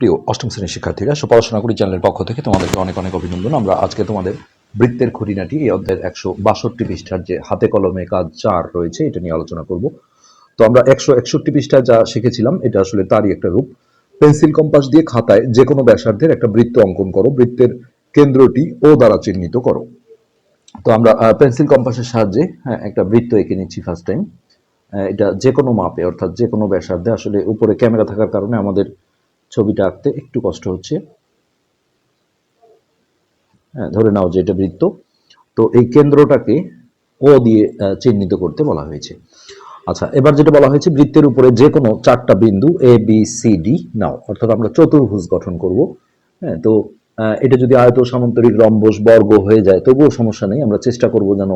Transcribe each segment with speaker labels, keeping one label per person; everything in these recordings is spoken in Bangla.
Speaker 1: প্রিয় অষ্টম শ্রেণির শিক্ষার্থীরা পড়াশোনা করি চ্যানেলের পক্ষ থেকে তোমাদেরকে অনেক অনেক অভিনন্দন। আমরা আজকে তোমাদের বৃত্তের খুঁটিনাটি এই অধ্যায়ের একশো বাষট্টি পৃষ্ঠার যে হাতে কলমে কাজ চার রয়েছে এটা নিয়ে আলোচনা করব। তো আমরা একশো একষট্টি পৃষ্ঠা যা শিখেছিলাম এটা আসলে তারই একটা রূপ। পেন্সিল কম্পাস দিয়ে খাতায় যে কোনো ব্যাসার্ধের একটা বৃত্ত অঙ্কন করো বৃত্তের কেন্দ্রটি ও দ্বারা চিহ্নিত করো। তো আমরা পেন্সিল কম্পাসের সাহায্যে হ্যাঁ, একটা বৃত্ত এঁকে নিচ্ছি ফার্স্ট টাইম এটা যে কোনো মাপে অর্থাৎ যে কোনো ব্যাসার্ধে আসলে উপরে ক্যামেরা থাকার কারণে আমাদের ছবিটা আঁকতে একটু কষ্ট হচ্ছে। হ্যাঁ ধরে নাও যে এটা বৃত্ত। তো এই কেন্দ্রটাকে ও দিয়ে চিহ্নিত করতে বলা হয়েছে। আচ্ছা এবার যেটা বলা হয়েছে, বৃত্তের উপরে যে কোনো চারটা বিন্দু এ বি সি ডি নাও, অর্থাৎ আমরা চতুর্ভুজ গঠন করব। হ্যাঁ তো এটা যদি আয়ত সামান্তরিক রম্বস বর্গ হয়ে যায়, তবুও সমস্যা নেই, আমরা চেষ্টা করব যেন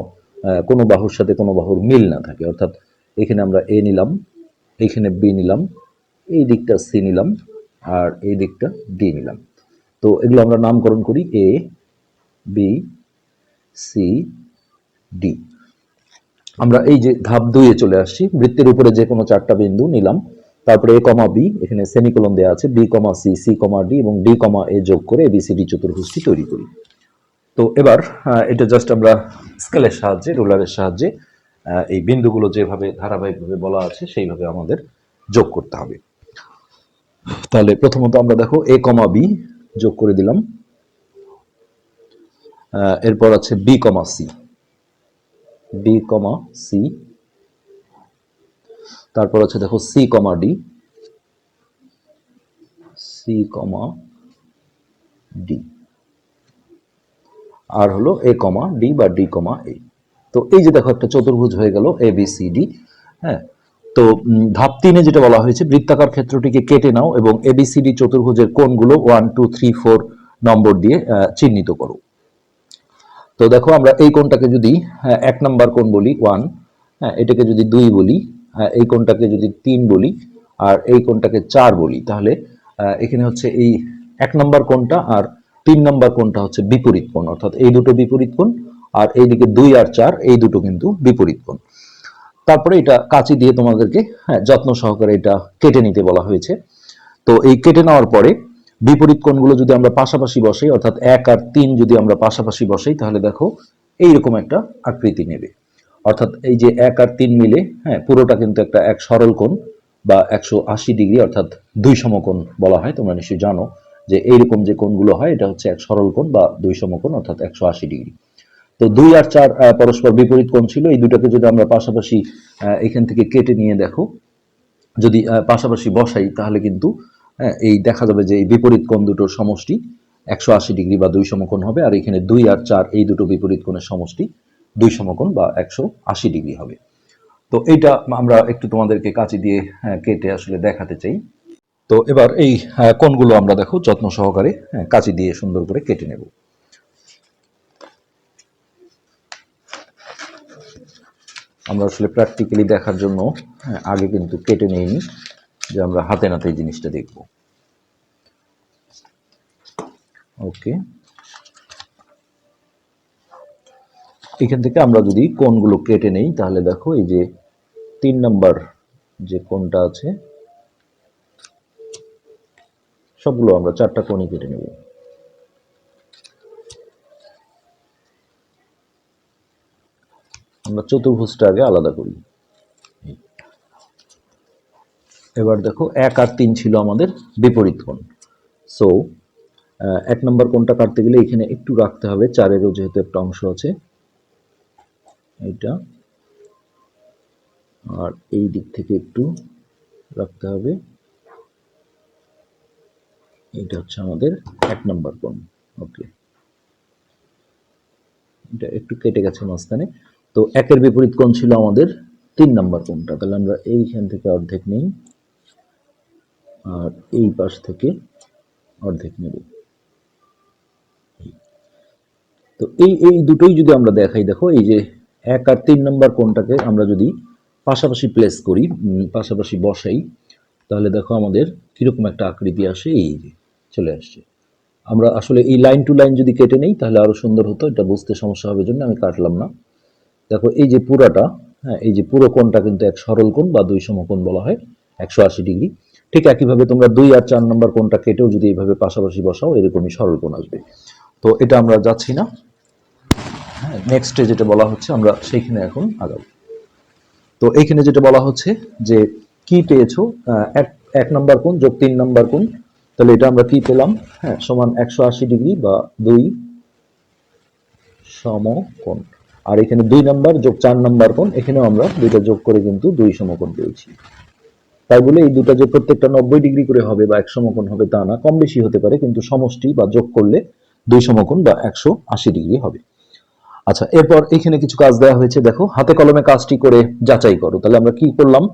Speaker 1: কোনো বাহুর সাথে কোনো বাহুর মিল না থাকে। অর্থাৎ এখানে আমরা এ নিলাম এইখানে বি নিলাম, এই দিকটা সি নিলাম। আর এই দিকটা ডি নিলাম। তো এগুলো আমরা নামকরণ করি এ বি সি ডি আমরা এই যে ধাপ দুইয়ে চলে আসছি, বৃত্তের উপরে যে কোনো চারটা বিন্দু নিলাম। তারপরে এ কমা বি এখানে সেমিকোলন দেওয়া আছে। B comma C C comma D এবং ডি কমা এ যোগ করে এবিসিডি চতুর্ভুজটি তৈরি করি। তো এবার এটা জাস্ট আমরা স্কেলের সাহায্যে রুলারের সাহায্যে এই বিন্দুগুলো যেভাবে ধারাবাহিকভাবে বলা আছে, সেইভাবে আমাদের যোগ করতে হবে। তাহলে প্রথমত আমরা দেখো এ কমা বি যোগ করে দিলাম। এরপর আছে B comma C. B comma C. তারপর আছে দেখো C comma D. C comma D. আর হলো এ কমা ডি বা ডি কমা এ। তো এই যে দেখো একটা চতুর্ভুজ হয়ে গেল এ বি সি ডি। হ্যাঁ তো ধাপ তিনে যেটা বলা হয়েছে বৃত্তাকার ক্ষেত্রটিকে কেটে নাও এবং এবিসিডি চতুর্ভুজের কোণগুলো one two three four number দিয়ে চিহ্নিত করো। তো দেখো আমরা এই কোণটাকে যদি এক নাম্বার কোণ বলি ওয়ান হ্যাঁ এটাকে যদি দুই বলি হ্যাঁ, এই কোণটাকে যদি তিন বলি আর এই কোণটাকে চার বলি তাহলে এখানে হচ্ছে এই এক নম্বর কোণটা আর তিন নম্বর কোণটা হচ্ছে বিপরীত কোণ অর্থাৎ এই দুটো বিপরীত কোণ আর এইদিকে দুই আর চার এই দুটো কিন্তু বিপরীত কোণ। তারপরে এটা কাঁচি দিয়ে তোমাদেরকে হ্যাঁ যত্ন সহকারে এটা কেটে নিতে বলা হয়েছে। তো এই কেটে নেওয়ার পরে বিপরীত কোণগুলো যদি আমরা পাশাপাশি বসাই, অর্থাৎ এক আর তিন যদি আমরা পাশাপাশি বসাই, তাহলে দেখো এইরকম একটা আকৃতি নেবে। অর্থাৎ এই যে এক আর তিন মিলে হ্যাঁ পুরোটা কিন্তু একটা এক সরল কোণ বা একশো আশি ডিগ্রি, অর্থাৎ দুই সমকোণ বলা হয়, তোমরা নিশ্চয়ই জানো যে এইরকম যে কোণগুলো হয়, এটা হচ্ছে এক সরল কোণ বা দুই সমকোণ, অর্থাৎ একশো আশি ডিগ্রি। তো দুই আর চার পরস্পর বিপরীত কোণ ছিল। এই দুটাকে যদি আমরা পাশাপাশি এখান থেকে কেটে নিয়ে দেখো, যদি পাশাপাশি বসাই, তাহলে কিন্তু এই দেখা যাবে যে এই বিপরীত কোণ দুটোর সমষ্টি একশো আশি ডিগ্রি বা দুই সমকোণ হবে, আর এখানে দুই আর চার, এই দুটো বিপরীত কোণের সমষ্টি দুই সমকোণ বা একশো আশি ডিগ্রি হবে। তো এইটা আমরা একটু তোমাদেরকে কাঁচি দিয়ে কেটে আসলে দেখাতে চাই। তো এবার এই কোণগুলো আমরা দেখো, যত্ন সহকারে কাঁচি দিয়ে সুন্দর করে কেটে নেব। আমরা আসলে প্র্যাকটিক্যালি দেখার জন্য হ্যাঁ, আগে কিন্তু কেটে নেইনি যে আমরা হাতে নাতে এই জিনিসটা দেখব। ওকে। এখান থেকে আমরা যদি কোনগুলো কেটে নেই তাহলে দেখো এই যে তিন নাম্বার যে কোনটা আছে সবগুলো আমরা চারটা কোণই কেটে নেব। আমরা চতুর্ভুজটা আগে আলাদা করি। এবার দেখো, এক আর তিন ছিল আমাদের বিপরীত কোণ। সো এক নম্বর কোণটা কাটতে গেলে এখানে একটু রাখতে হবে, চারেরও যেহেতু একটা অংশ আছে। এইটা। আর এই দিক থেকে একটু রাখতে হবে। এটা হচ্ছে আমাদের এক নম্বর কোণ। ওকে এটা একটু কেটে গেছে মাঝখানে। তো একের বিপরীত কোণ ছিল আমাদের তিন নাম্বার কোণটা। তাহলে আমরা এইখান থেকে অর্ধেক নেই, আর এই পাশ থেকে অর্ধেক নেব। তো এই এই দুটোই যদি আমরা দেখাই, দেখো এই যে এক আর তিন নাম্বার কোণটাকে আমরা যদি পাশাপাশি প্লেস করি পাশাপাশি বসাই, তাহলে দেখো আমাদের কীরকম একটা আকৃতি আসে, এই যে চলে আসছে। আমরা আসলে এই লাইন টু লাইন যদি কেটে নেই, তাহলে আরও সুন্দর হতো, এটা বুঝতে সমস্যা হবে জন্য আমি কাটলাম না। দেখো, এই যে পুরাটা হ্যাঁ এই যে পুরো কোণটা কিন্তু এক সরল কোণ বা দুই সমকোণ বলা হয়, একশো আশি ডিগ্রি। ঠিক একইভাবে তোমরা দুই আর চার নম্বর কোণটা কেটেও যদি এইভাবে পাশাপাশি বসাও, এরকমই সরল কোণ আসবে। তো এটা আমরা যাচ্ছি না। হ্যাঁ নেক্সটে যেটা বলা হচ্ছে, আমরা সেইখানে এখন আগাবো। তো এইখানে যেটা বলা হচ্ছে যে, কি পেয়েছ? এক এক নাম্বার কোণ যোগ তিন নম্বর কোণ। তাহলে এটা আমরা কি পেলাম? হ্যাঁ সমান একশো আশি ডিগ্রি বা দুই সমকোণ। আর এখানে দুই নাম্বার যোগ চার নাম্বার কোণ, এখানেও আমরা দুইটা যোগ করে কিন্তু দুই সমকোণ পেয়েছি। তাই বলে এই দুটা যে প্রত্যেকটা নব্বই ডিগ্রি করে হবে বা এক সমকোণ হবে তা না, কম বেশি হতে পারে কিন্তু সমষ্টি বা যোগ করলে দুই সমকোণ বা একশো আশি ডিগ্রি হবে। আচ্ছা এরপর এখানে কিছু কাজ দেওয়া হয়েছে। দেখো, হাতে কলমে কাজটি করে যাচাই করো। তাহলে আমরা কি করলাম?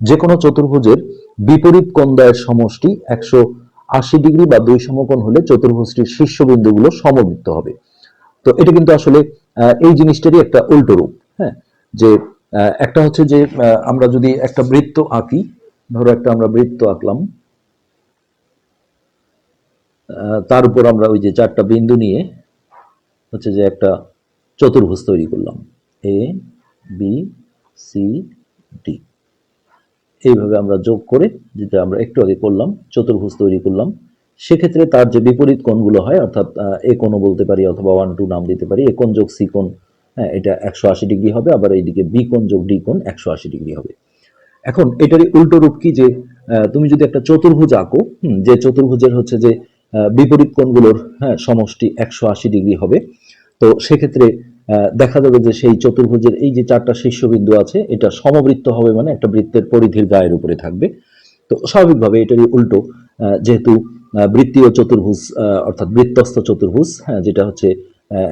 Speaker 1: যে কোনো চতুর্ভুজের বিপরীত কোণদ্বয়ের সমষ্টি একশো আশি ডিগ্রি বা দুই সমকোণ হলে চতুর্ভুজটির শীর্ষবিন্দুগুলো সমবৃত্ত হবে। তো এটা কিন্তু আসলে এই জিনিসটারই একটা উল্টো রূপ হ্যাঁ? যে একটা হচ্ছে যে আমরা যদি একটা বৃত্ত আঁকি, ধরো একটা আমরা বৃত্ত আঁকলাম তার উপর আমরা ওই যে চারটা বিন্দু নিয়ে হচ্ছে যে একটা চতুর্ভুজ তৈরি করলাম এ বি সি ডি এইভাবে আমরা যোগ করে, যেটা আমরা একটু আগে করলাম, চতুর্ভুজ তৈরি করলাম সেক্ষেত্রে তার যে বিপরীত কোণগুলো হয়, অর্থাৎ এ কোণও বলতে পারি অথবা ওয়ান টু নাম দিতে পারি, এ কোণ যোগ সি কোণ হ্যাঁ এটা একশো আশি ডিগ্রি হবে, আবার এইদিকে বি কোণ যোগ ডি কোণ একশো আশি ডিগ্রি হবে। এখন, এটারই উল্টো রূপ কি যে তুমি যদি একটা চতুর্ভুজ আঁকো যে চতুর্ভুজের হচ্ছে যে বিপরীত কোণগুলোর হ্যাঁ সমষ্টি একশো আশি ডিগ্রি হবে, তো সেক্ষেত্রে দেখা যাবে যে সেই চতুর্ভুজের এই যে চারটা শীর্ষবিন্দু আছে, এটা সমবৃত্ত হবে মানে একটা বৃত্তের পরিধির গায়ের উপরে থাকবে। তো স্বাভাবিকভাবে এটারই উল্টো যেহেতু বৃত্তীয় চতুর্ভুজ অর্থাৎ বৃত্তস্থ চতুর্ভুজ হ্যাঁ যেটা হচ্ছে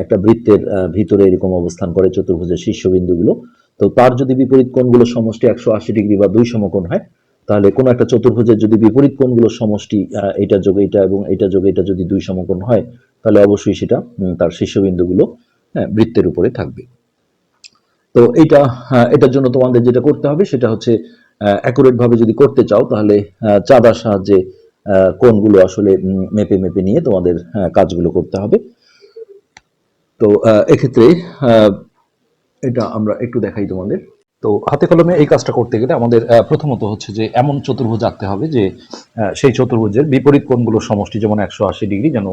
Speaker 1: একটা বৃত্তের ভিতরে এরকম অবস্থান করে চতুর্ভুজের শীর্ষবিন্দুগুলো। তো তার যদি বিপরীত কোণগুলো সমষ্টি একশো আশি ডিগ্রি বা দুই সমকোণ হয় তাহলে কোনো একটা চতুর্ভুজের যদি বিপরীত কোণগুলোর সমষ্টি এটা যোগ এটা এবং এটা যোগ এটা যদি দুই সমকোণ হয় তাহলে অবশ্যই সেটা তার শীর্ষবিন্দুগুলো হ্যাঁ, বৃত্তের উপরে থাকবে। তো এটা এটার জন্য তোমাদের যেটা করতে হবে সেটা হচ্ছে অ্যাকুরেট ভাবে যদি করতে চাও তাহলে চাঁদার সাহায্যে আহ, কোণগুলো আসলে মেপে মেপে নিয়ে তোমাদের কাজগুলো করতে হবে। তো এক্ষেত্রে এটা আমরা একটু দেখাই তোমাদের। তো হাতে কলমে এই কাজটা করতে গেলে আমাদের প্রথমত হচ্ছে যে এমন চতুর্ভুজ আঁকতে হবে যে সেই চতুর্ভুজের বিপরীত কোণগুলোর সমষ্টি যেমন একশো আশি ডিগ্রি যেন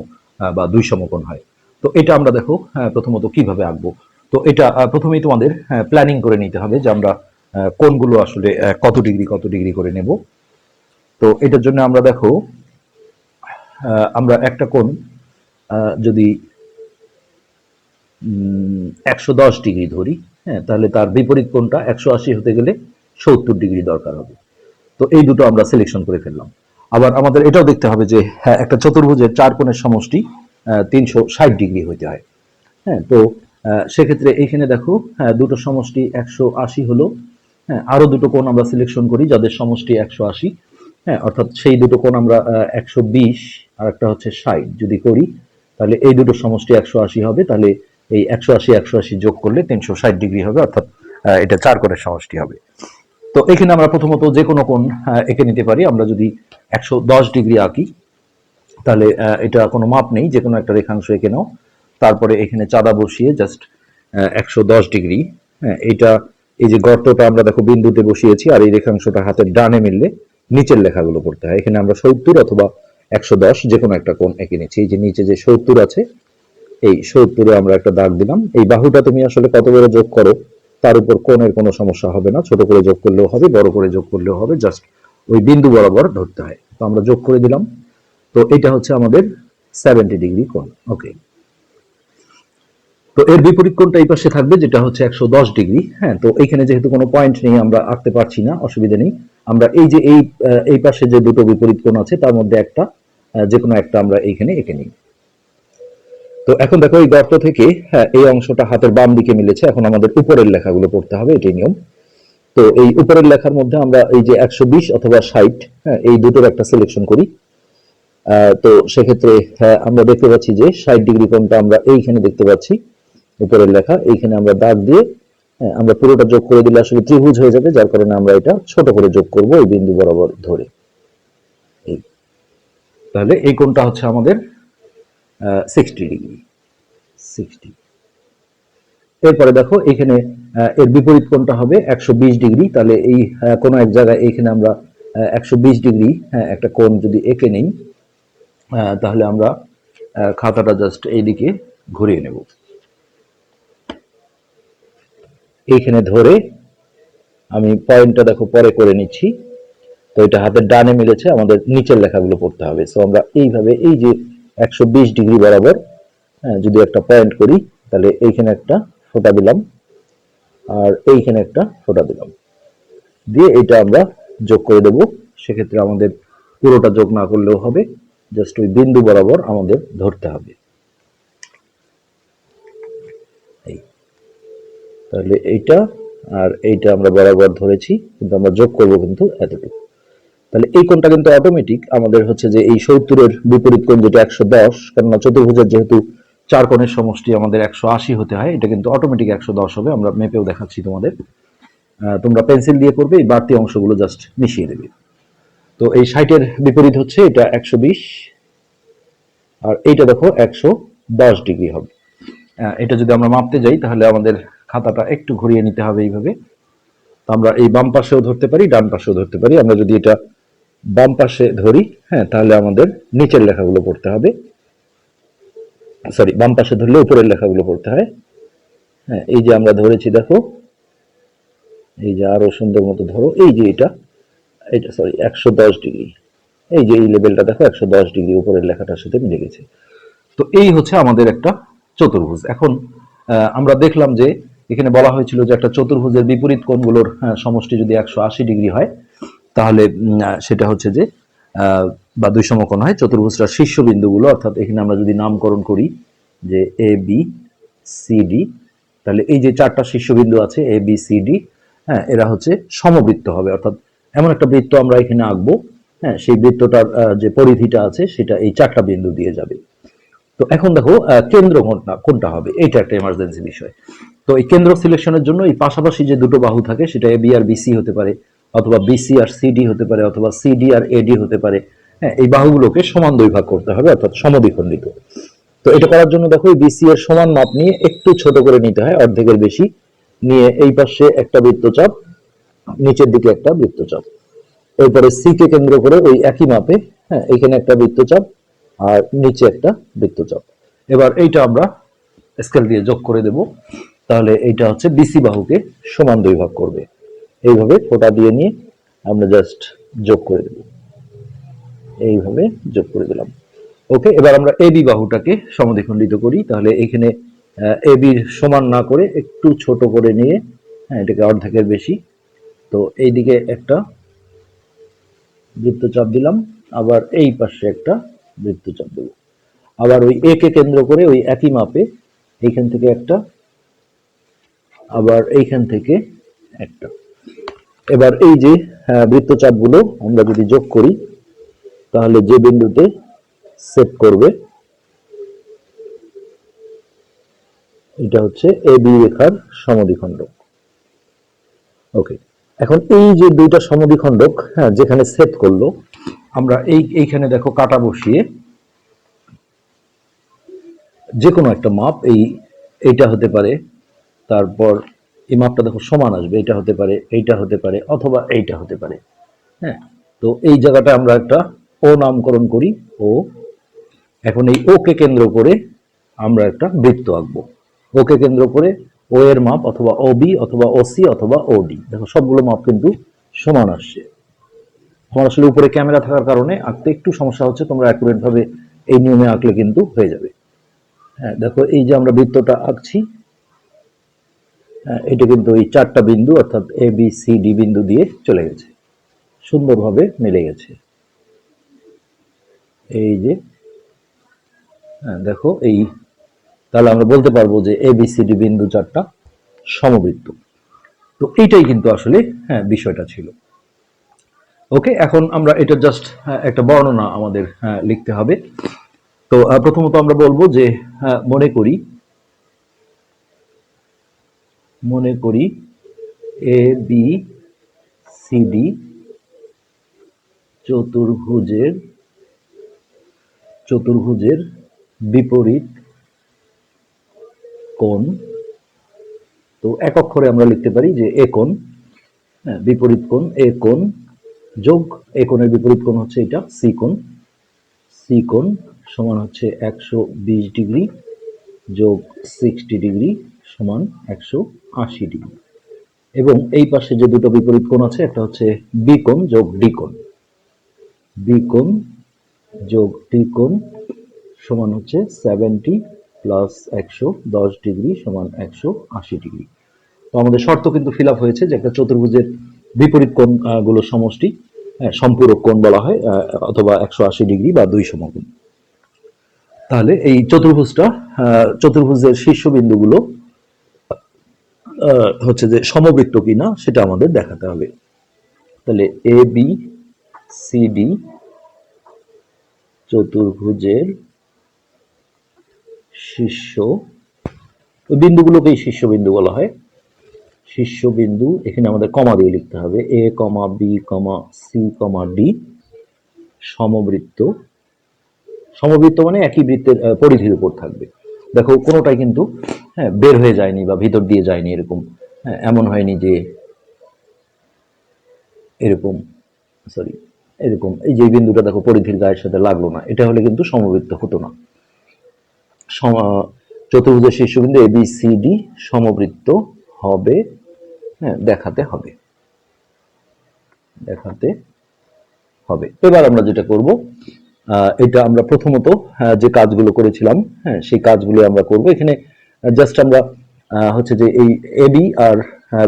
Speaker 1: বা দুই সমকোণ হয়। তো এটা আমরা দেখো প্রথমত কীভাবে আঁকবো। তো এটা প্রথমেই তোমাদের প্ল্যানিং করে নিতে হবে যে আমরা আহ, কোণগুলো আসলে কত ডিগ্রি কত ডিগ্রি করে নেব। তো এটার জন্য আমরা দেখো আমরা একটা কোণ যদি একশো দশ ডিগ্রি ধরি হ্যাঁ তাহলে তার বিপরীত কোণটা একশো আশি হতে গেলে সত্তর ডিগ্রি দরকার হবে। তো এই দুটো আমরা সিলেকশন করে ফেললাম। আবার আমাদের এটাও দেখতে হবে যে হ্যাঁ একটা চতুর্ভুজের চার কোণের সমষ্টি তিনশো ষাট ডিগ্রি হইতে হয়। হ্যাঁ তো সেক্ষেত্রে এইখানে দেখো হ্যাঁ দুটো সমষ্টি একশো আশি হলো। হ্যাঁ আরও দুটো কোণ আমরা সিলেকশন করি, যাদের সমষ্টি একশো আশি। হ্যাঁ অর্থাৎ সেই দুটো কোণ আমরা একশো বিশ আর একটা হচ্ছে ষাট যদি করি, তাহলে এই দুটো সমষ্টি একশো আশি হবে, তাহলে এই একশো আশি একশো আশি যোগ করলে তিনশো ষাট ডিগ্রি হবে, অর্থাৎ এটা চার কোণের সমষ্টি হবে। তো এখানে আমরা প্রথমত যে কোনো কোণ এঁকে নিতে পারি, আমরা যদি একশো দশ ডিগ্রি আঁকি, তাহলে এটা কোনো মাপ নেই, যে কোনো একটা রেখাংশ এঁকে নাও। তারপরে এখানে চাঁদা বসিয়ে জাস্ট একশো দশ ডিগ্রি হ্যাঁ এটা এই যে গর্তটা আমরা দেখো বিন্দুতে বসিয়েছি, আর এই রেখাংশটা হাতের ডানে মিললে নিচের লেখাগুলো করতে হয়। এখানে আমরা সত্তর অথবা একশো দশ যে কোনো একটা কোণ এঁকে নিচ্ছি। এই যে নিচে যে সত্তর আছে, এই সত্তরে আমরা একটা দাগ দিলাম। এই বাহুটা তুমি আসলে কত বড় যোগ করো, তার উপর কোণের কোনো সমস্যা হবে না। ছোট করে যোগ করলেও হবে, বড় করে যোগ করলেও হবে জাস্ট ওই বিন্দু বরাবর ধরতে হয়। তো আমরা যোগ করে দিলাম। তো এটা হচ্ছে আমাদের সেভেন্টি ডিগ্রি কোণ। ওকে তো এর বিপরীত কোণটা এই পাশে থাকবে, যেটা হচ্ছে একশো দশ ডিগ্রি হ্যাঁ তো এখানে যেহেতু কোনো পয়েন্ট নেই, আমরা আঁকতে পারছি না, অসুবিধা নেই। আমরা এই যে এই এই পাশে যে দুটো বিপরীত কোণ আছে তার মধ্যে একটা যে কোনো একটা আমরা এইখানে এঁকে নিই। তো এখন দেখো এই গর্ত থেকে হ্যাঁ, এই অংশটা হাতের বাম দিকে মিলেছে। এখন আমাদের উপরের লেখাগুলো পড়তে হবে এটাই নিয়ম। তো এই উপরের লেখার মধ্যে আমরা এই যে একশো বিশ অথবা ষাট হ্যাঁ এই দুটোর একটা সিলেকশন করি। তো সেক্ষেত্রে হ্যাঁ, আমরা দেখতে পাচ্ছি যে ষাট ডিগ্রি কোণটা আমরা এইখানে দেখতে পাচ্ছি উপরের লেখা। এইখানে আমরা দাগ দিয়ে আমরা পুরোটা যোগ করে দিলে আসলে ত্রিভুজ হয়ে যাবে, যার কারণে আমরা এটা ছোট করে যোগ করব এই বিন্দু বরাবর ধরে। এই। তাহলে এই কোণটা হচ্ছে আমাদের সিক্সটি ডিগ্রি সিক্সটি এরপরে দেখো, এখানে এর বিপরীত কোণটা হবে একশো বিশ ডিগ্রি তাহলে এই কোনো এক জায়গায় এখানে আমরা একশো বিশ ডিগ্রি হ্যাঁ একটা কোণ যদি এঁকে নেই তাহলে আমরা খাতাটা জাস্ট এইদিকে ঘুরিয়ে নেব। এইখানে ধরে আমি পয়েন্টটা দেখো পরে করে নিচ্ছি। তো এটা হাতের ডানে মিলেছে আমাদের নিচের লেখাগুলো পড়তে হবে। সো আমরা এইভাবে এই যে একশো বিশ ডিগ্রি বরাবর হ্যাঁ, যদি একটা পয়েন্ট করি তাহলে এইখানে একটা ফোঁটা দিলাম আর এইখানে একটা ফোঁটা দিলাম। দিয়ে এটা আমরা যোগ করে দেব। সেক্ষেত্রে আমাদের পুরোটা যোগ না করলেও হবে জাস্ট ওই বিন্দু বরাবর আমাদের ধরতে হবে। তাহলে এইটা আর এইটা আমরা বরাবর ধরেছি, কিন্তু আমরা যোগ করব কিন্তু এতটুকু। তাহলে এই কোণটা কিন্তু অটোমেটিক আমাদের হচ্ছে যে এই সত্তরের বিপরীত কোণ যেটা একশো দশ, কেননা চতুর্ভুজের যেহেতু চার কোণের সমষ্টি আমাদের একশো আশি হতে হয়, এটা কিন্তু অটোমেটিক একশো দশ হবে, আমরা মেপেও দেখাচ্ছি তোমাদের। তোমরা পেন্সিল দিয়ে করবে এই বাড়তি অংশগুলো জাস্ট মিশিয়ে দেবে। তো এই ষাটের বিপরীত হচ্ছে এটা একশো বিশ, আর এইটা দেখো একশো দশ ডিগ্রি হবে। এটা যদি আমরা মাপতে যাই, তাহলে আমাদের খাতাটা একটু ঘুরিয়ে নিতে হবে এইভাবে। আমরা এই বাম পাশেও ধরতে পারি, ডান পাশেও ধরতে পারি। আমরা যদি এটা বাম পাশে ধরি হ্যাঁ তাহলে আমাদের নিচের লেখাগুলো পড়তে হবে। সরি বাম পাশে ধরলে উপরের লেখাগুলো পড়তে হয়। হ্যাঁ এই যে আমরা ধরেছি, দেখো। এই যে আরও সুন্দর মতো ধরো। এই যে এটা এটা সরি একশো দশ ডিগ্রি। এই যে এই লেভেলটা, দেখো, একশো দশ ডিগ্রি উপরের লেখাটার সাথে মিলে গেছে। তো এই হচ্ছে আমাদের একটা চতুর্ভুজ। এখন আমরা দেখলাম যে এখানে বলা হয়েছিল যে একটা চতুর্ভুজের বিপরীত কোণগুলোর সমষ্টি যদি একশো আশি ডিগ্রি হয়, তাহলে সেটা হচ্ছে যে বা দুই সমকোণ হয়, চতুর্ভুজটার শীর্ষবিন্দুগুলো, অর্থাৎ এখানে আমরা যদি নামকরণ করি যে এ বি সি ডি তাহলে এই যে চারটা শীর্ষবিন্দু আছে এ বি সি ডি হ্যাঁ এরা হচ্ছে সমবৃত্ত হবে। অর্থাৎ এমন একটা বৃত্ত আমরা এখানে আঁকবো হ্যাঁ সেই বৃত্তটার যে পরিধিটা আছে, সেটা এই চারটা বিন্দু দিয়ে যাবে। তো এখন দেখো কেন্দ্র কোনটা কোনটা হবে? এটা একটা এমার্জেন্সি বিষয়। তো এই কেন্দ্র সিলেকশনের জন্য এই পাশাপাশি যে দুটো বাহু থাকে, সেটা এ বি আর বিসি হতে পারে, অথবা বিসি আর সিডি হতে পারে, অথবা সিডি আর এডি হতে পারে। হ্যাঁ এই বাহুগুলোকে সমান দুই ভাগ করতে হবে, অর্থাৎ সমদ্বিখণ্ডিত। তো এটা করার জন্য দেখো, এই বিসি এর সমান মাপ নিয়ে একটু ছোট করে নিতে হয়, অর্ধেকের বেশি নিয়ে এই পাশে একটা বৃত্তচাপ, নিচের দিকে একটা বৃত্তচাপ। এরপরে সি কে কেন্দ্র করে ওই একই মাপে হ্যাঁ এখানে একটা বৃত্তচাপ আর নিচে একটা বৃত্তচাপ। এবার এইটা আমরা স্কেল দিয়ে যোগ করে দেব। তাহলে এইটা হচ্ছে বিসি বাহুকে সমান দুই ভাগ করবে। এইভাবে ফোঁটা দিয়ে নিয়ে আমরা জাস্ট যোগ করে দেব। এইভাবে যোগ করে দিলাম। ওকে, এবার আমরা এবি বাহুটাকে সমদ্বিখণ্ডিত করি। তাহলে এখানে এবির সমান না করে একটু ছোট করে নিয়ে হ্যাঁ এটাকে অর্ধেকের বেশি। তো এইদিকে একটা বৃত্তচাপ দিলাম। আবার এই পাশে একটা বৃত্তচাপ দেব। আবার ওই একে কেন্দ্র করে ওই একই মাপে এইখান থেকে একটা আবার এইখান থেকে একটা। এবার এই যে আহ, বৃত্তচাপগুলো আমরা যদি যোগ করি তাহলে যে বিন্দুতে সেট করবে এটা হচ্ছে এ বি রেখার সমদ্বিখণ্ডক। ওকে এখন এই যে দুইটা সমদ্বিখণ্ডক হ্যাঁ যেখানে সেট করল আমরা এই এইখানে দেখো কাটা বসিয়ে যে কোনো একটা মাপ এই এইটা হতে পারে তারপর এই মাপটা দেখো সমান আসবে, এটা হতে পারে, এইটা হতে পারে, অথবা এইটা হতে পারে। হ্যাঁ? তো এই জায়গাটা আমরা একটা ও নামকরণ করি, ও। এখন এই ও কে কেন্দ্র করে আমরা একটা বৃত্ত আঁকবো। ওকে কেন্দ্র করে ও এর মাপ অথবা ও বি অথবা ও সি অথবা ও ডি। দেখো সবগুলো মাপ কিন্তু সমান আসছে। তোমার আসলে উপরে ক্যামেরা থাকার কারণে আঁকতে একটু সমস্যা হচ্ছে, তোমরা অ্যাকুরেট ভাবে এই নিয়মে আঁকলে কিন্তু হয়ে যাবে। হ্যাঁ দেখো এই যে আমরা বৃত্তটা আঁকছি এটা কিন্তু এই চারটা বিন্দু অর্থাৎ এ বি সি ডি বিন্দু দিয়ে চলে গেছে। সুন্দরভাবে মিলে গেছে। এই যে হ্যাঁ দেখো এই তাহলে আমরা বলতে পারব যে এ বি সি ডি বিন্দু চারটা সমবৃত্ত। তো এইটাই কিন্তু আসলে হ্যাঁ বিষয়টা ছিল। ওকে এখন আমরা এটা জাস্ট একটা বর্ণনা আমাদের হ্যাঁ, লিখতে হবে। তো প্রথমত আমরা বলব যে হ্যাঁ, মনে করি মনে করি এ বি সি ডি চতুর্ভুজের চতুর্ভুজের বিপরীত কোণ। তো এক অক্ষরে আমরা লিখতে পারি যে এ কোণ হ্যাঁ, বিপরীত কোণ এ কোণ যোগ এ কোণের বিপরীত কোণ হচ্ছে এটা সি কোণ। সি কোণ সমান হচ্ছে একশো বিশ ডিগ্রি যোগ সিক্সটি ডিগ্রি। সমান একশো আশি ডিগ্রি। এবং এই পাশে যে দুটো বিপরীত কোণ আছে, একটা হচ্ছে বি কোণ যোগ ডি কোণ। যোগ ডি কোণ সমান হচ্ছে সেভেন্টি প্লাস একশো দশ ডিগ্রি সমান একশো আশি ডিগ্রি। তো আমাদের শর্ত কিন্তু ফিল আপ হয়েছে যে একটা চতুর্ভুজের বিপরীত কোণগুলোর সমষ্টি সম্পূরক কোণ বলা হয় অথবা একশো আশি ডিগ্রি বা দুই সমকোণ। তাহলে এই চতুর্ভুজটা চতুর্ভুজের শীর্ষবিন্দুগুলো হচ্ছে যে সমবৃত্ত কিনা সেটা আমাদের দেখাতে হবে। তাহলে এ বি সি ডি চতুর্ভুজের শীর্ষ, ওই বিন্দুগুলোকেই শীর্ষবিন্দু বলা হয়। শীর্ষবিন্দু, এখানে আমাদের কমা দিয়ে লিখতে হবে। A comma B comma C comma D সমবৃত্ত। সমবৃত্ত মানে একই বৃত্তের পরিধির উপর থাকবে। দেখো, কোনোটাই কিন্তু হ্যাঁ বের হয়ে যায়নি বা ভিতর দিয়ে যায়নি এরকম। হ্যাঁ এমন হয়নি যে এরকম সরি এরকম। এই যে বিন্দুটা দেখো পরিধির গায়ের সাথে লাগল না, এটা হলে কিন্তু সমবৃত্ত হতো না। চতুর্ভুজের শীর্ষবিন্দু এ বি সি ডি সমবৃত্ত হবে হ্যাঁ দেখাতে হবে। দেখাতে হবে। এবার আমরা যেটা করব এটা আমরা প্রথমত যে কাজগুলো করেছিলাম হ্যাঁ সেই কাজগুলো আমরা করব। এখানে জাস্ট আমরা হচ্ছে যে এই এবি আর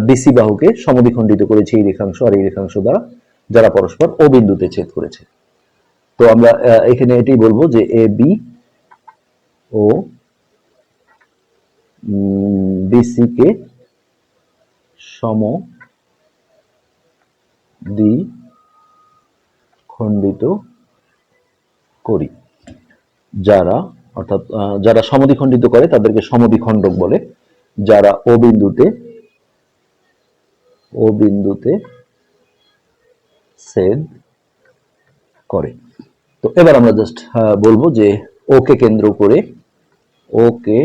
Speaker 1: বিসি বাহুকে সমদ্বিখণ্ডিত করেছি এই রেখাংশ আর এই রেখাংশ দ্বারা, যারা পরস্পর ও বিন্দুতে ছেদ করেছে। তো আমরা এখানে এটাই বলব যে এ বি ও বিসি কে সম দ্বি খণ্ডিত করি। যারা অর্থাৎ যারা সমদ্বিখণ্ডিত করে তাদেরকে সমদ্বিখণ্ডক বলে। যারা ও বিন্দুতে ও বিন্দুতে ছেদ করে। তো এবার আমরা জাস্ট বলব যে ওকে কেন্দ্র করে ওকে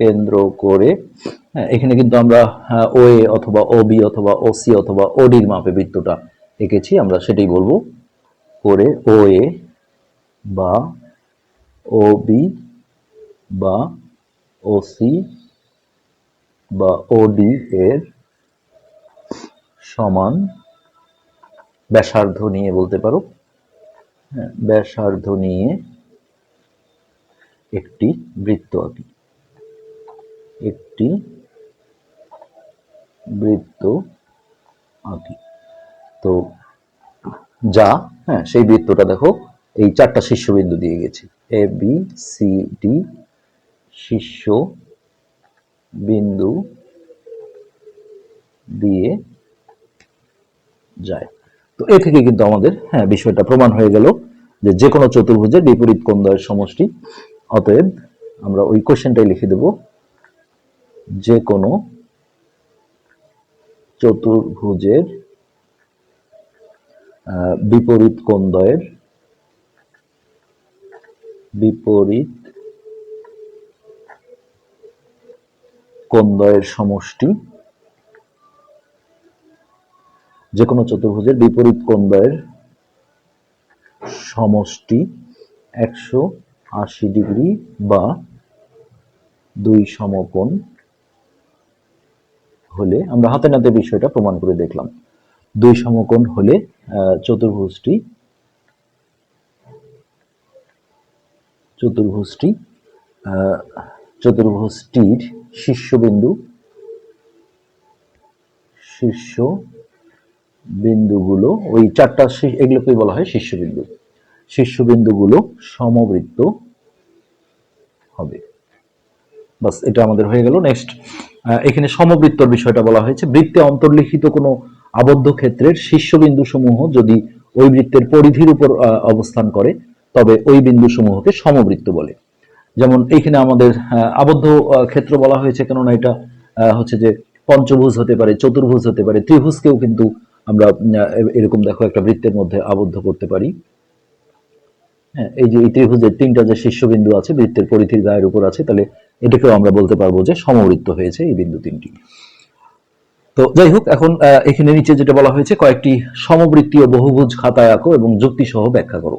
Speaker 1: কেন্দ্র করে হ্যাঁ, এখানে কিন্তু আমরা ও এ অথবা ও বি অথবা ও সি অথবা ওডির মাপে বৃত্তটা এঁকেছি। আমরা সেটাই বলব করে ও এ বা ও বি বা ও সি বা ও ডি এর সমান ব্যাসার্ধ নিয়ে বলতে পারো। হ্যাঁ, ব্যাসার্ধ নিয়ে একটি বৃত্ত আঁকি। একটি বৃত্ত আঁকি। তো যা হ্যাঁ সেই বৃত্তটা দেখো। এই চারটা শীর্ষবিন্দু দিয়ে গেছি। এ বি সি ডি শীর্ষ বিন্দু দিয়ে যায়। তো এ থেকে কিন্তু আমাদের হ্যাঁ বিষয়টা প্রমাণ হয়ে গেল যে যে কোনো চতুর্ভুজের বিপরীত কোণদ্বয়ের সমষ্টি। অতএব আমরা ওই কোশ্চেনটাই লিখে দেব যে কোনো চতুর্ভুজের বিপরীত কোণদ্বয়ের বিপরীত কোণদ্বয়ের সমষ্টি। যে কোনো চতুর্ভুজের বিপরীত কোণদ্বয়ের সমষ্টি একশো আশি ডিগ্রি বা দুই সমকোণ হলে, আমরা হাতে নাতে বিষয়টা প্রমাণ করে দেখলাম। দুই সমকোণ হলে চতুর্ভুজটি চতুর্ভুজটি চতুর্ভুজটির শীর্ষবিন্দু শীর্ষ বিন্দুগুলো ওই চারটা এগুলোকেই বলা হয় শীর্ষবিন্দু। শীর্ষবিন্দুগুলো সমবৃত্ত হবে। বাস, এটা আমাদের হয়ে গেল। নেক্সট এখানে সমবৃত্তর বিষয়টা বলা হয়েছে। বৃত্তে অন্তর্লিখিত কোনো আবদ্ধ ক্ষেত্রের শীর্ষবিন্দু সমূহ যদি ওই বৃত্তের পরিধির উপর অবস্থান করে তবে ওই বিন্দু সমূহকে সমবৃত্ত বলে। যেমন এইখানে আমাদের আবদ্ধ ক্ষেত্র বলা হয়েছে, কেননা এটা হচ্ছে যে পঞ্চভুজ হতে পারে, চতুর্ভুজ হতে পারে, ত্রিভুজকেও কিন্তু আমরা এরকম দেখো একটা বৃত্তের মধ্যে আবদ্ধ করতে পারি। হ্যাঁ এই যে এই ত্রিভুজের তিনটা যে শীর্ষবিন্দু আছে, বৃত্তের পরিধির গায়ের উপর আছে, তাহলে এটাকেও আমরা বলতে পারব যে সমবৃত্ত হয়েছে এই বিন্দু তিনটি। তো যাই হোক, এখন এখানে নিচে যেটা বলা হয়েছে, কয়েকটি সমবৃত্তীয় বহুভুজ খাতায় আঁকো এবং যুক্তি সহ ব্যাখ্যা করো।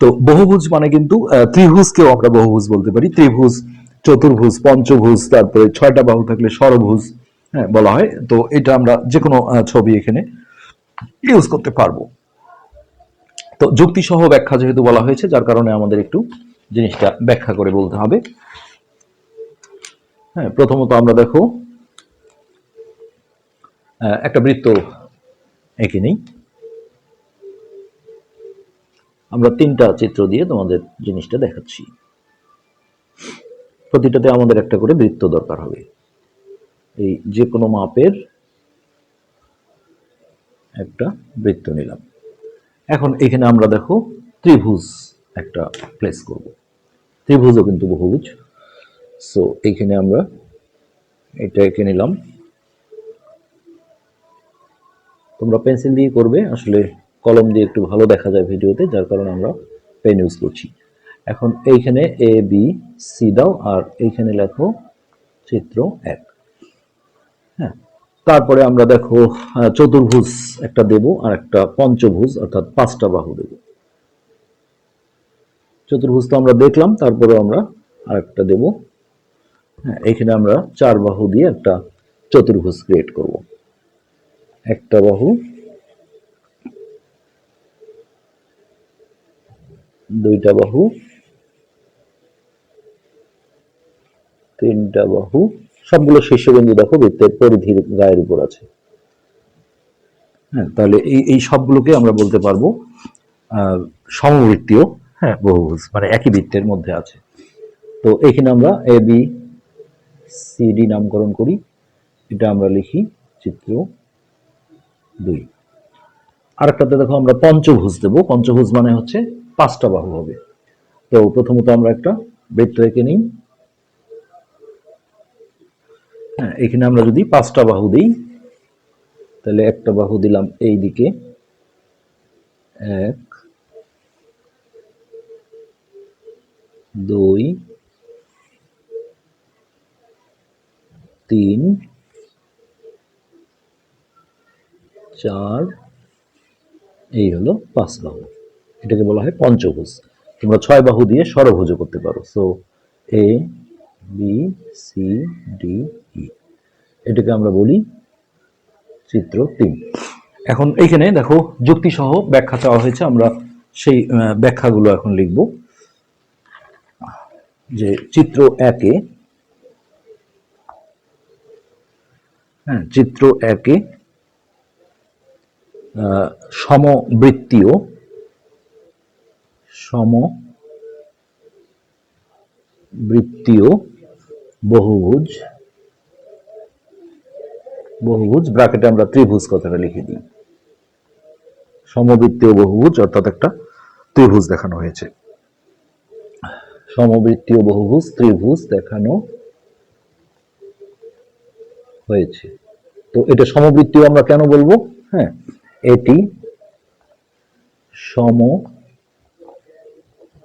Speaker 1: তো বহুভুজ মানে কিন্তু ত্রিভুজকেও আমরা বহুভুজ বলতে পারি। ত্রিভুজ, চতুর্ভুজ, পঞ্চভুজ, তারপরে ছয়টা বাহু থাকলে ষড়ভুজ হ্যাঁ বলা হয়। তো এটা আমরা যে কোনো ছবি এখানে ইউজ করতে পারব। তো যুক্তি সহ ব্যাখ্যা যেহেতু বলা হয়েছে, যার কারণে আমাদের একটু জিনিসটা ব্যাখ্যা করে বলতে হবে। হ্যাঁ প্রথমত আমরা দেখো একটা বৃত্ত এঁকে নেই। আমরা তিনটা চিত্র দিয়ে তোমাদের জিনিসটা দেখাচ্ছি। প্রতিটাতে আমাদের একটা করে বৃত্ত দরকার হবে। এই যে কোনো মাপের একটা বৃত্ত নিলাম। এখন এখানে আমরা দেখো ত্রিভুজ একটা প্লেস করব। ত্রিভুজও কিন্তু বহুভুজ। সো এখানে আমরা এটা এঁকে নিলাম। তোমরা পেন্সিল দিয়ে করবে, আসলে কলম দিয়ে একটু ভালো দেখা যায় ভিডিওতে, যার কারণে আমরা পেন ইউজ করছি। এখন এইখানে এ বি সি দাও, আর এইখানে লেখো চিত্র এক। হ্যাঁ তারপরে আমরা দেখো চতুর্ভুজ একটা দেব আর একটা পঞ্চভুজ, অর্থাৎ পাঁচটা বাহু দেব। চতুর্ভুজ তো আমরা দেখলাম তারপরে আমরা আরেকটা দেব। হ্যাঁ এখানে আমরা চার বাহু দিয়ে একটা চতুর্ভুজ ক্রিয়েট করব। একটা বাহু দুইটা বাহু তিনটা বাহু সবগুলো শীর্ষবিন্দু দেখো বৃত্তের পরিধির গায়ের উপর আছে। হ্যাঁ তাহলে এই এই সবগুলোকে আমরা বলতে পারব সমবৃত্তীয় হ্যাঁ। বহুভুজ মানে একই বৃত্তের মধ্যে আছে। তো এখানে আমরা এ বি সি ডি নামকরণ করি। এটা আমরা লিখি চিত্র দুই। আরেকটাতে দেখো আমরা পঞ্চভুজ দেব। পঞ্চভুজ মানে হচ্ছে পাঁচটা বাহু হবে। তো প্রথমত আমরা একটা বৃত্ত এঁকে নিই। হ্যাঁ এখানে আমরা যদি পাঁচটা বাহু দিই, তাহলে একটা বাহু দিলাম এই দিকে। এক, দুই, তিন, চার, এই হলো পাঁচ বাহু। এটাকে বলা হয় পঞ্চভুজ। তোমরা ছয় বাহু দিয়ে ষড়ভুজ করতে পারো। So A B C D E এটাকে আমরা বলি চিত্র তিন। এখন এইখানে দেখো যুক্তি সহ ব্যাখ্যা চাওয়া হয়েছে। আমরা সেই ব্যাখ্যাগুলো এখন লিখব। যে চিত্র একে হ্যাঁ চিত্র একে সমবৃত্তীয় সমবৃত্তীয় বহুভুজ বহুভুজ ব্র্যাকেটে আমরা ত্রিভুজ কথাটা লিখে দিই। সমবৃত্তীয় বহুভুজ, অর্থাৎ একটা ত্রিভুজ দেখানো হয়েছে। সমবৃত্তীয় বহুভুজ, ত্রিভুজ দেখানো হয়েছে। তো এটা সমবৃত্তীয় আমরা কেন বলব? হ্যাঁ এটি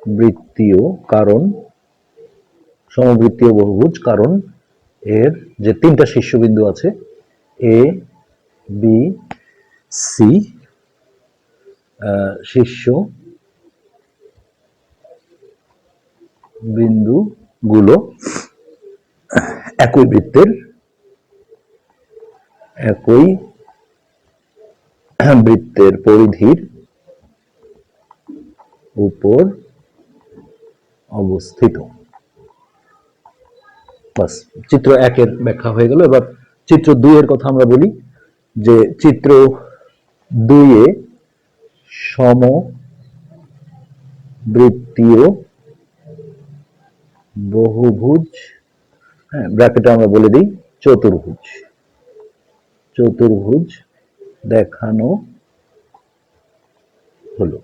Speaker 1: সমবৃত্তীয় কারণ, সমবৃত্তীয় বহুভুজ কারণ এর যে তিনটা শীর্ষবিন্দু আছে এ বি সি শীর্ষ বিন্দুগুলো একই বৃত্তের একই বৃত্তের পরিধির উপর অবস্থিত। বাস, চিত্র একের ব্যাখ্যা হয়ে গেল। এবার চিত্র দুইয়ের কথা আমরা বলি, যে চিত্র দুইয়ে সম বৃত্তীয় বহুভুজ হ্যাঁ ব্র্যাকেটে আমরা বলে দিই চতুর্ভুজ। চতুর্ভুজ দেখানো হলো।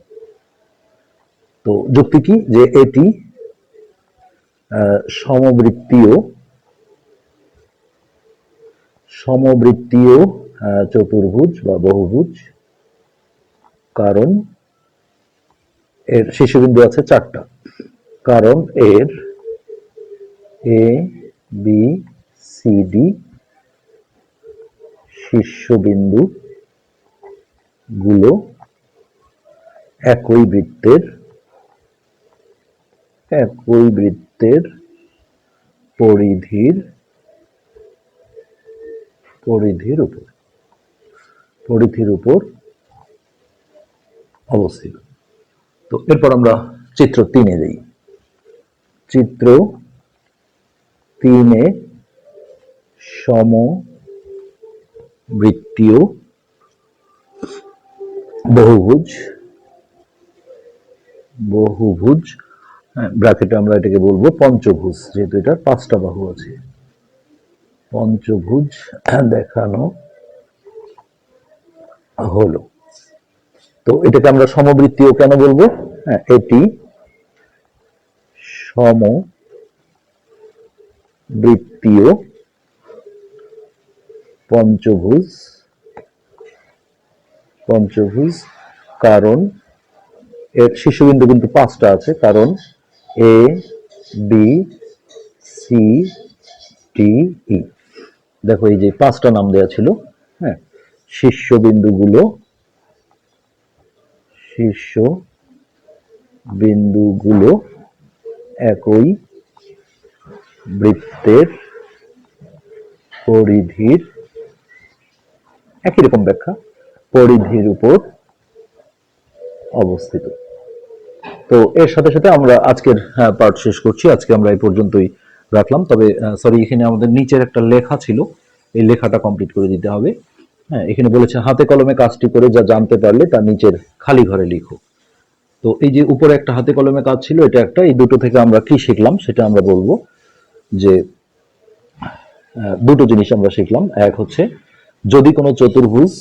Speaker 1: তো যুক্তি কি? যে এটি সমবৃত্তীয় সমবৃত্তীয় চতুর্ভুজ বা বহুভুজ। কারণ এর শীর্ষবিন্দু আছে চারটা। কারণ এর এ, বি, সি, ডি শীর্ষবিন্দু গুলো একই বৃত্তের, একই বৃত্তের পরিধির পরিধির উপর পরিধির উপর অবস্থিত। তো এরপর আমরা চিত্র তিনে যাই। চিত্র তিনে সম বৃত্তীয় বহুভুজ বহুভুজ হ্যাঁ ব্র্যাকেটে আমরা এটাকে বলব পঞ্চভুজ, যেহেতু এটার পাঁচটা বাহু আছে। পঞ্চভুজ দেখানো হলো। তো এটাকে আমরা সমবৃত্তীয় কেন বলব? হ্যাঁ এটি সম বৃত্তীয় পঞ্চভুজ পঞ্চভুজ কারণ এর শীর্ষবিন্দু কিন্তু পাঁচটা আছে, কারণ এ বি সি টি ই দেখো, এই যে পাঁচটা নাম দেওয়া ছিল হ্যাঁ? শীর্ষবিন্দুগুলো শীর্ষ বিন্দুগুলো একই বৃত্তের পরিধির, একই রকম ব্যাখ্যা, পরিধির উপর অবস্থিত। তো এর সাথে সাথে আমরা আজকের পার্ট শেষ করছি। আজকে আমরা এই পর্যন্তই রাখলাম। তবে সরি এখানে আমাদের নিচের একটা লেখা ছিল। এই লেখাটা কমপ্লিট করে দিতে হবে। হ্যাঁ এখানে বলেছে, হাতে কলমে কাজটি করে যা জানতে পারলে তার নিচের খালি ঘরে লিখো। তো এই যে উপরে একটা হাতে কলমে কাজ ছিল, এটা একটা। এই দুটো থেকে আমরা কি শিখলাম, সেটা আমরা বলব যে দুটো জিনিস আমরা শিখলাম। এক হচ্ছে, যদি কোনো চতুর্ভুজ,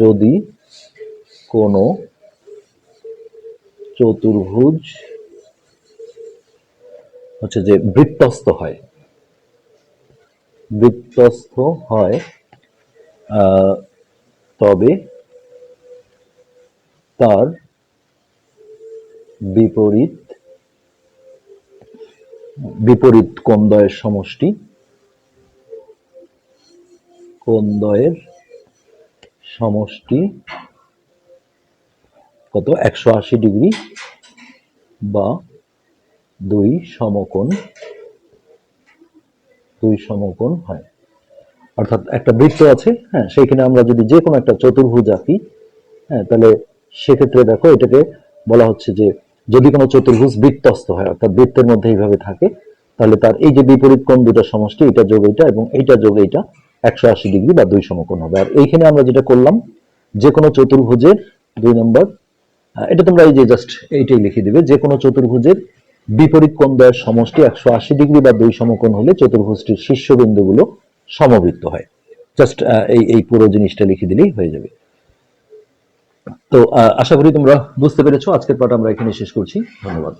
Speaker 1: যদি কোনো চতুর্ভুজ হচ্ছে যে বৃত্তস্থ হয়। বৃত্তস্থ হয় তবে তার বিপরীত বিপরীত কোণদ্বয়ের সমষ্টি? কোণদ্বয়ের সমষ্টি? কত? একশো আশি ডিগ্রি বা দুই সমকোণ দুই সমকোণ হয়। অর্থাৎ একটা বৃত্ত আছে হ্যাঁ সেইখানে আমরা যদি যে কোনো একটা চতুর্ভুজ আঁকি হ্যাঁ তাহলে সেক্ষেত্রে দেখো এটাকে বলা হচ্ছে যে যদি কোনো চতুর্ভুজ বৃত্তস্থ হয়, অর্থাৎ বৃত্তের মধ্যে এইভাবে থাকে, তাহলে তার এই যে বিপরীত কোণ দুটা সমষ্টি, এটা যোগ এইটা এবং এইটা যোগ এইটা একশো আশি ডিগ্রি বা দুই সমকোণ হবে। আর এইখানে আমরা যেটা করলাম, যে কোনো চতুর্ভুজের দুই নম্বর এটা তোমরা এই যে জাস্ট এইটাই লিখে দিবে, যে কোনো চতুর্ভুজের বিপরীত কোণ দ্বয়ের সমষ্টি একশো আশি ডিগ্রি বা দুই সমকোণ হলে চতুর্ভুজটির শীর্ষবিন্দুগুলো সমবৃত্ত হয়। জাস্ট এই এই পুরো জিনিসটা লিখে দিলেই হয়ে যাবে। তো আশা করি তোমরা বুঝতে পেরেছ। আজকের পাঠ আমরা এখানে শেষ করছি। ধন্যবাদ।